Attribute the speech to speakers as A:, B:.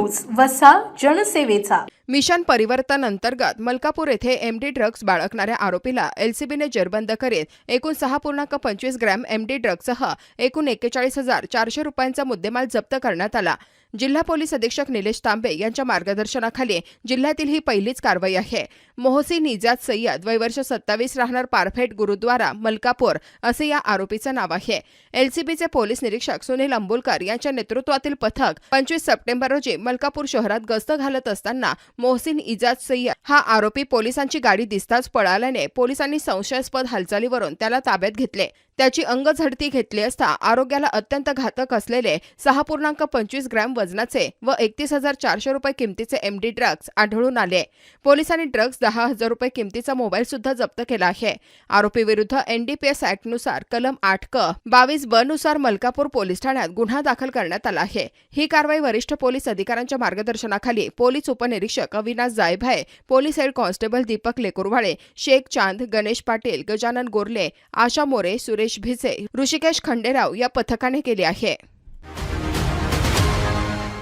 A: News वसा जनसेवेचा.
B: Mission परिवर्तन अंतर्गत मलकापूर येथे एमडी ड्रग्ज बाळगणाऱ्या आरोपीला एलसीबीने जेरबंद करीत एकूण सहा पूर्णांक पंचवीस ग्रॅम एमडी ड्रग्जसह एकूण एक्केचाळीस हजार चारशे रुपयांचा मुद्देमाल जप्त करण्यात आला. जिल्हा पोलीस अधीक्षक निलेश तांबे यांच्या मार्गदर्शनाखाली जिल्ह्यातील ही पहिलीच कारवाई आहे. मोहसी निजात सय्यद वय वर्ष सत्तावीस राहणार पारफेट गुरुद्वारा मलकापूर असे या आरोपीचं नाव आहे. एलसीबीचे पोलीस निरीक्षक सुनील अंबुलकर यांच्या नेतृत्वातील पथक पंचवीस सप्टेंबर रोजी मलकापूर शहरात गस्त घालत असताना मोहसिन इजाज सय्यद हा आरोपी पोलिसांची गाडी दिसताच पळाल्याने पोलिसांनी संशयास्पद हालचालीवरून त्याला ताब्यात घेतले. त्याची अंगझडती घेतली असता आरोग्याला अत्यंत घातक असलेले सहा पूर्णांक पंचवीस ग्रॅम वजनाचे व एकतीस हजार चारशे रुपये किमतीचे एमडी ड्रग्ज आढळून आले पोलिसांनी ड्रग्ज दहा हजार रुपये किमतीचा मोबाईल सुद्धा जप्त केला आहे. आरोपीविरुद्ध एनडीपीएस ऍक्टनुसार कलम आठ क बावीस ब नुसार मलकापूर पोलीस ठाण्यात गुन्हा दाखल करण्यात आला आहे. ही कारवाई वरिष्ठ पोलीस अधिकाऱ्यांच्या मार्गदर्शनाखाली पोलीस उपनिरीक्षक Avinash Jaybhay police head constable Deepak Lekurwale Shaikh Chand Ganesh Patil Gajanan Gorle Asha More Suresh Bhise Rushikesh Khanderao या पथकाने केली आहे.